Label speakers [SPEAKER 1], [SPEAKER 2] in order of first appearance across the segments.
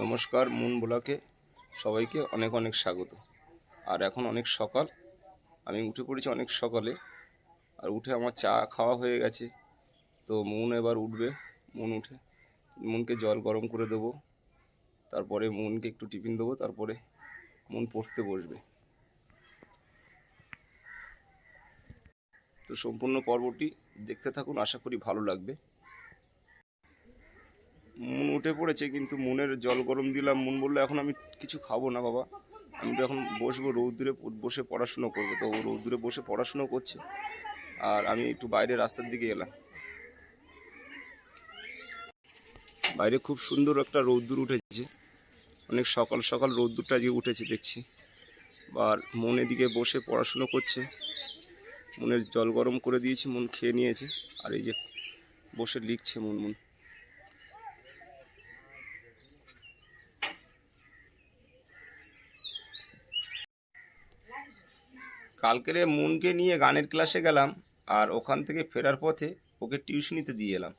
[SPEAKER 1] নমস্কার, মুন বোলাকে সবাইকে অনেক অনেক স্বাগত। আর এখন অনেক সকাল, আমি উঠে পড়েছি অনেক সকালে, আর উঠে আমার চা খাওয়া হয়ে গেছে। তো মুন এবার উঠবে, মুন উঠে, মুনকে জল গরম করে দেবো, তারপরে মুনকে একটু টিফিন দেবো, তারপরে মুন পড়তে বসবে। তো সম্পূর্ণ পর্বটি দেখতে থাকুন, আশা করি ভালো লাগবে। মুন উঠে পড়েছে, কিন্তু মনের জল গরম দিলাম, মন বলল, এখন আমি কিছু খাব না বাবা। আমি তো এখন বসবো, রৌদ্রে বসে পড়াশুনো করব। তো ও রৌদ্রে বসে পড়াশুনো করছে। আর আমি একটু বাইরে রাস্তার দিকে এলাম বাইরে খুব সুন্দর একটা রৌদ্র উঠেছে। অনেক সকাল সকাল রৌদ্রটা যে উঠেছে দেখছি। আর মন এদিকে বসে পড়াশুনো করছে। মনের জল গরম করে দিয়েছি, মন খেয়ে নিয়েছে। আর এই যে বসে লিখছে মন মন। কালকেরে মুনকে নিয়ে গানের ক্লাসে গেলাম আর ওখান থেকে ফেরার পথে ওকে টিউশনিতে দিয়ে এলাম।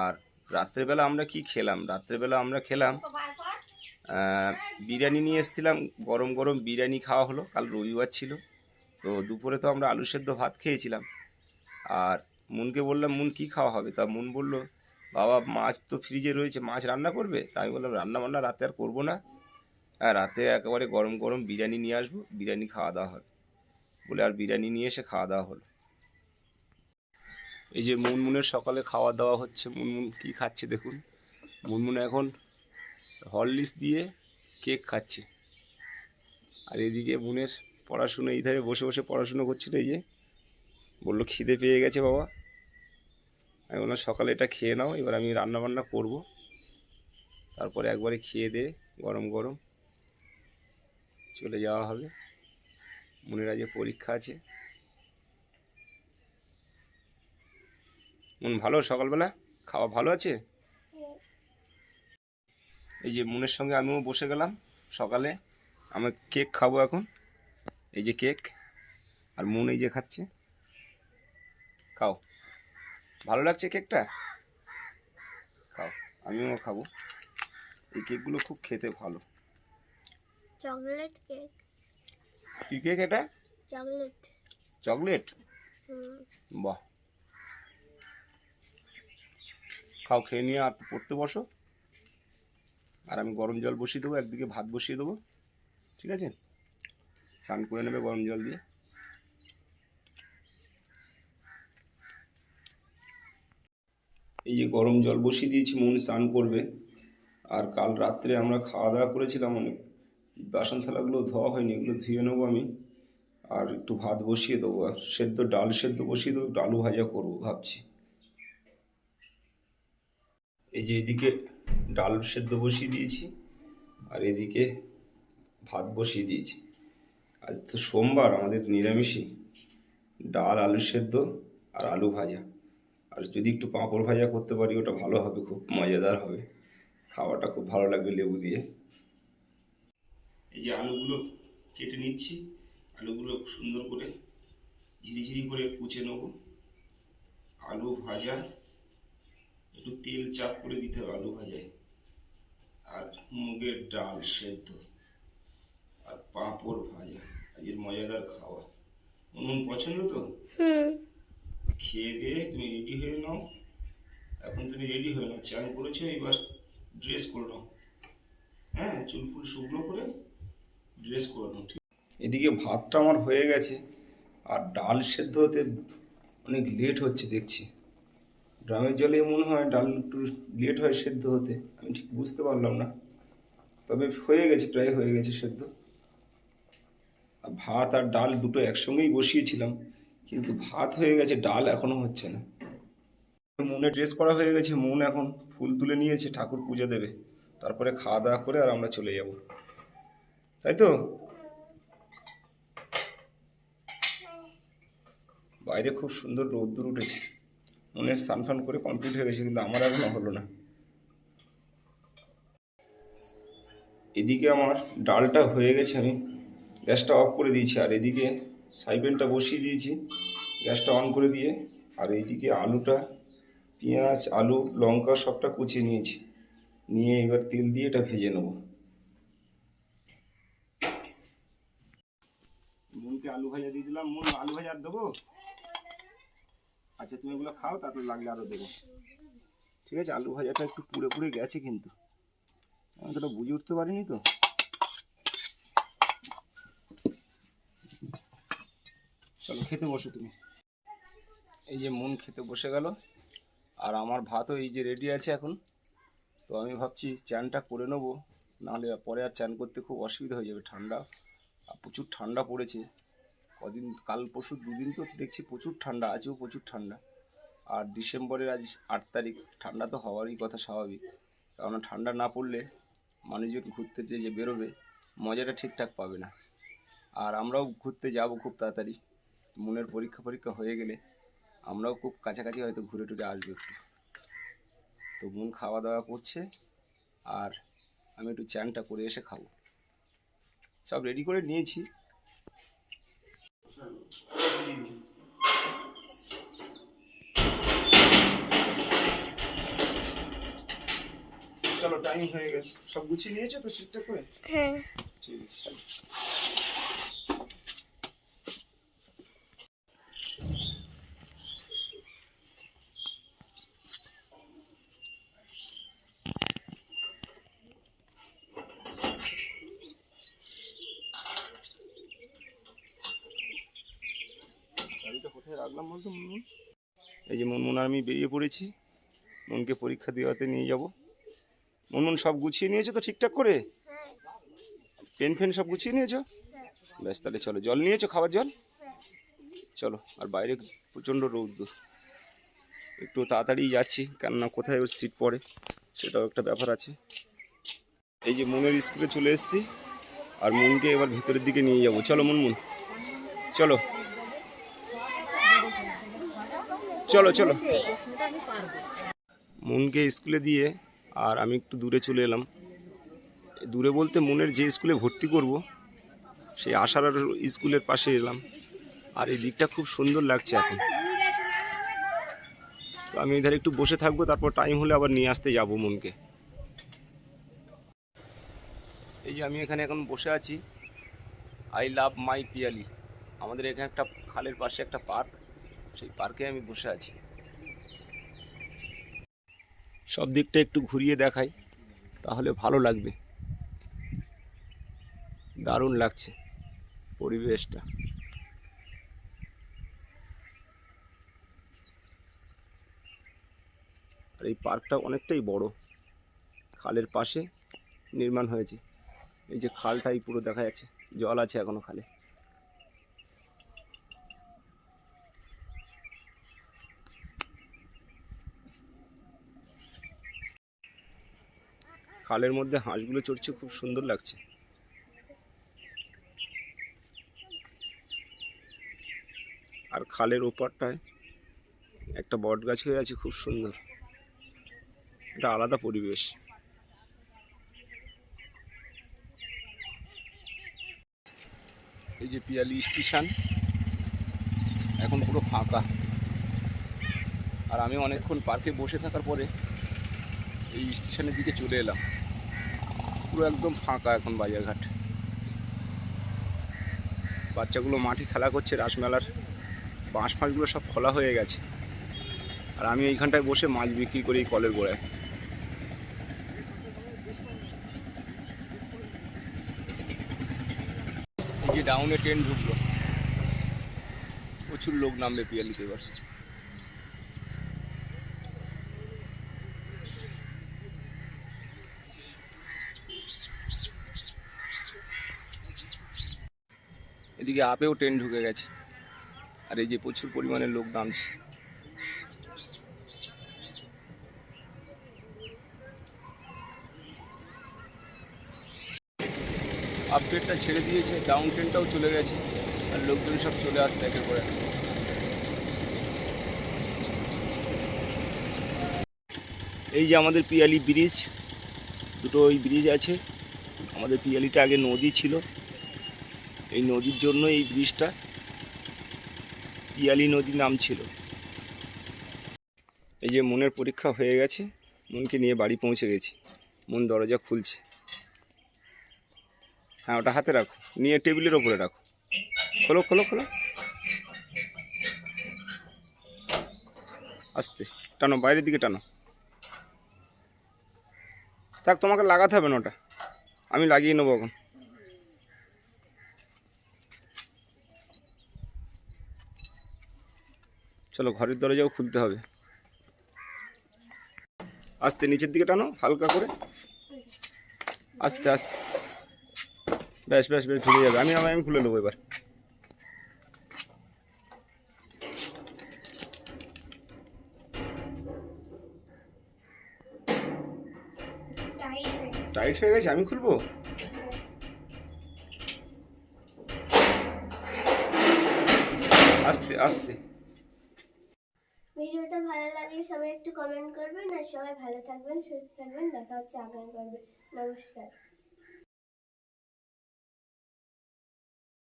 [SPEAKER 1] আর রাত্রেবেলা আমরা কি খেলাম? রাত্রেবেলা আমরা খেলাম বিরিয়ানি নিয়ে এসেছিলাম। গরম গরম বিরিয়ানি খাওয়া হলো, কাল রবিবার ছিল। তো দুপুরে তো আমরা আলু সেদ্ধ ভাত খেয়েছিলাম। আর মুনকে বললাম, মুন কি খাওয়া হবে? তা মুন বলল, বাবা, মাছ তো ফ্রিজে রয়েছে, মাছ রান্না করবে? তা আমি বললাম, রান্না বান্না রাতে আর করব না। হ্যাঁ রাতে একেবারে গরম গরম বিরিয়ানি নিয়ে আসব, বিরিয়ানি খাওয়া দাওয়া হবে। বলে আর বিরিয়ানি নিয়ে এসে খাওয়া দাওয়া হলো। এই যে মুনমুনের সকালে খাওয়া দাওয়া হচ্ছে, মুনমুন কি খাচ্ছে দেখুন। মুনমুন এখন হরলিক্স দিয়ে কেক খাচ্ছে। আর এদিকে মুনের পড়াশুনো এই ধারে বসে বসে পড়াশুনো করছিল এই যে। বলল খিদে পেয়ে গেছে বাবা। আমি বললাম, সকালে এটা খেয়ে নাও, এবার আমি রান্না বান্না করব। তারপরে একবারে খেয়ে দে, গরম গরম। চলে যাওয়া হবে। মনের আজকে পরীক্ষা আছে। মন ভালো সকালবেলা? খাওয়া ভালো আছে? এই যে মনের সঙ্গে আমিও বসে গেলাম সকালে। আমি কেক খাব এখন। এই যে কেক আর মন এই যে খাচ্ছে। খাও। ভালো লাগছে কেকটা? খাও, আমিও খাব। এই কেকগুলো খুব খেতে ভালো।
[SPEAKER 2] Chocolate cake.
[SPEAKER 1] কি কেক এটা?
[SPEAKER 2] চকলেট।
[SPEAKER 1] চকলেট? বাহ। খাও খেয়ে নিয়ে আর পড়তে বসো। আর আমি গরম জল বসিয়ে দেবো একদিকে ভাত বসিয়ে দেবো। ঠিক আছে? স্নান করে নেবে গরম জল দিয়ে। এই যে গরম জল বসিয়ে দিয়েছি মন স্নান করবে। আর কাল রাত্রে আমরা খাওয়া দাওয়া করেছিলাম অনেক। বাসন থালাগুলো ধোয়া হয়নি, এগুলো ধুয়ে নেব আমি। আর একটু ভাত বসিয়ে দেবো, আর সেদ্ধ, ডাল সেদ্ধ বসিয়ে দেবো আলু ভাজা করব ভাবছি। এই যে এদিকে ডাল সেদ্ধ বসিয়ে দিয়েছি, আর এদিকে ভাত বসিয়ে দিয়েছি। আজ তো সোমবার, আমাদের নিরামিষই। ডাল, আলু সেদ্ধ আর আলু ভাজা। আর যদি একটু পাঁপড় ভাজা করতে পারি, ওটা ভালো হবে, খুব মজাদার হবে। খাওয়াটা খুব ভালো লাগবে লেবু দিয়ে। এই যে আলুগুলো কেটে নিচ্ছি আলুগুলো সুন্দর করে ঝিরিঝিরি করে কুচে নেব। আলু ভাজা একটু তেল চাপ করে দিতে হবে আলু ভাজায়। আর মুগের ডাল সেদ্ধ আর পাঁপড় ভাজা আজকের মজাদার খাওয়া। মন পছন্দ তো? খেয়ে দিয়ে তুমি রেডি হয়ে নাও। এখন তুমি রেডি হয়ে নাও। চান করেছ এবার ড্রেস করে নাও। হ্যাঁ চুল ফুল শুকনো করে ড্রেস করে ঠিক এদিকে ভাতটা আমার হয়ে গেছে, আর ডাল সেদ্ধ হতে অনেক লেট হচ্ছে, দেখছি। ড্রামের জলে মনে হয় ডাল একটু লেট হয় সেদ্ধ হতে, আমি ঠিক বুঝতে পারলাম না। তবে হয়ে গেছে, প্রায় হয়ে গেছে সেদ্ধ। আর ভাত আর ডাল দুটো একসঙ্গেই বসিয়েছিলাম, কিন্তু ভাত হয়ে গেছে, ডাল এখনও হচ্ছে না। মনে ড্রেস করা হয়ে গেছে, মন এখন ফুল তুলে নিয়েছে, ঠাকুর পুজো দেবে। তারপরে খাওয়া দাওয়া করে আর আমরা চলে যাব। তাই তো? বাইরে খুব সুন্দর রোদ্দুর উঠেছে। মনে স্নান ফান করে কমপ্লিট হয়ে গেছে, কিন্তু আমার এখনও হলো না। এদিকে আমার ডালটা হয়ে গেছে, আমি গ্যাসটা অফ করে দিয়েছি, আর এদিকে সাইবেনটা বসিয়ে দিয়েছি, গ্যাসটা অন করে দিয়ে, আর এইদিকে আলুটা, পেঁয়াজ, আলু, লঙ্কা সবটা কুচিয়ে নিয়েছি। নিয়ে এবার তেল দিয়ে এটা ভেজে নেব। আলু ভাজা দিয়ে দিলাম। মন আলু ভাজা আর দেবো? আচ্ছা তুমি এগুলো খাও, তারপর লাগলে আরও দেবো। ঠিক আছে, আলু ভাজাটা একটু পুড়ে পুড়ে গেছে কিন্তু। আমি তোটা বুঝে উঠতে পারিনি তো। চলো, খেতে বসো তুমি। এই যে মন খেতে বসে গেল। আর আমার ভাতও এই যে রেডি আছে এখন। তো আমি ভাবছি চ্যানটা করে নেব। নাহলে পরে আর চান করতে খুব অসুবিধা হয়ে যাবে ঠান্ডা। প্রচুর ঠান্ডা পড়েছে। কদিন, কাল পরশু দুদিন তো দেখছি প্রচুর ঠান্ডা, আজও প্রচুর ঠান্ডা। আর ডিসেম্বরের আজ আট তারিখ, ঠান্ডা তো হওয়ারই কথা স্বাভাবিক। কারণ ঠান্ডা না পড়লে মানুষজন ঘুরতে যে বেরোবে, মজাটা ঠিকঠাক পাবে না। আর আমরাও ঘুরতে যাব খুব তাড়াতাড়ি। মনের পরীক্ষা পরীক্ষা হয়ে গেলে আমরাও খুব কাছাকাছি হয়তো ঘুরে টুরে আসব একটু। তো মন খাওয়া দাওয়া করছে, আর আমি একটু চ্যানটা করে এসে খাব। সব রেডি করে নিয়েছি। চলো টাইম হয়ে গেছে। সব গুছিয়ে নিয়েছো তো ঠিকঠাক করে?
[SPEAKER 2] হ্যাঁ।
[SPEAKER 1] ঠিক আছে চলো। কোথায় রাখলাম বলতো মুনমুন এই যে মুনমুন আমি বেরিয়ে পড়েছি। মনকে পরীক্ষা দেওয়াতে নিয়ে যাব। মুনমুন সব গুছিয়ে নিয়েছো তো ঠিকঠাক করে? পেন ফেন সব গুছিয়ে নিয়েছো? ব্যাস, তাহলে চলো, জল নিয়েছো খাবার জল? চলো, আর বাইরে প্রচণ্ড রৌদ্র। একটু তাড়াতাড়ি যাচ্ছি, কেননা কোথায় ওর সিট পড়ে, সেটাও একটা ব্যাপার আছে। এই যে মনের স্কুলে চলে এসেছি, আর মনকে এবার ভিতরের দিকে নিয়ে যাব। চলো মুনমুন চলো। চলো চলো। মনকে স্কুলে দিয়ে আর আমি একটু দূরে চলে এলাম। দূরে বলতে মনের যে স্কুলে ভর্তি করব সেই আশার স্কুলের পাশে এলাম। আর এই দিকটা খুব সুন্দর লাগছে এখন। তো আমি এধারে একটু বসে থাকব তারপর টাইম হলে আবার নিয়ে আসতে যাব মনকে। এই যে আমি এখানে এখন বসে আছি। I love my Piyali. আমাদের এখানে একটা খালের পাশে একটা পার্ক। সেই পার্কে আমি বসে আছি। সব দিকটা একটু ঘুরিয়ে দেখাই, তাহলে ভালো লাগবে। দারুণ লাগছে পরিবেশটা। আর এই পার্কটা অনেকটাই বড়। খালের পাশে নির্মাণ হয়েছে। এই যে খালটাই পুরো দেখা যাচ্ছে, জল আছে এখনও খালে। খালের মধ্যে হাঁসগুলো চড়ছে, খুব সুন্দর লাগছে। আর খালের ওপারটায় একটা বট গাছ হয়ে আছে, খুব সুন্দর। এটা আলাদা পরিবেশ। এই যে পিয়ালি স্টেশন, এখন পুরো ফাঁকা। আর আমি অনেকক্ষণ পার্কে বসে থাকার পরে এই স্টেশনের দিকে চলে এলাম। পুরো একদম ফাঁকা এখন বাজারঘাট। বাচ্চাগুলো মাঠে খেলা করছে রাসমেলার। বাঁশ ফাঁসগুলো সব খোলা হয়ে গেছে। আর আমি এইখানটায় বসে মাছ বিক্রি করি কলের গোড়ায়। যে ডাউনে ট্রেন ঢুকলো। প্রচুর লোক নামবে পিয়ালিতে এবার। এদিকে আপেও ট্রেন ঢুকে গেছে। আর এই যে প্রচুর পরিমাণে লোক নামছে। আপডেটটা ছেড়ে দিয়েছে ডাউন ট্রেনটাও চলে গেছে, আর লোকজন সব চলে আসছে একে। করে এই যে আমাদের পিয়ালি ব্রিজ, দুটো ওই ব্রিজ আছে। আমাদের পিয়ালিটা আগে নদী ছিল। এই নদীর জন্য এই ব্রিজটা পিয়ালি নদী নাম ছিল। এই যে মনের পরীক্ষা হয়ে গেছে, মনকে নিয়ে বাড়ি পৌঁছে গেছি। মন দরজা খুলছে। হ্যাঁ ওটা হাতে রাখো। নিয়ে টেবিলের ওপরে রাখো। খোলো খোলো খোলো। আস্তে, টানো, বাইরের দিকে টানো। থাক, তোমাকে লাগাতে হবে না ওটা। আমি লাগিয়ে নেব এখন। চলো ঘরের দরজাও খুলতে হবে। আস্তে নিচের দিকে টানো, হালকা করে। আস্তে আস্তে। ব্যাস ব্যাস বেশ ঢুকে যাবে। আমি আমি খুলে নেব এবার। টাইট হয়ে গেছে, আমি খুলবো? আস্তে আস্তে
[SPEAKER 2] ভিডিওটা ভালো লাগলে সবাই একটু কমেন্ট করবেন আর সবাই ভালো থাকবেন সুস্থ থাকবেন দেখা হচ্ছে আগামী পর্বে। নমস্কার।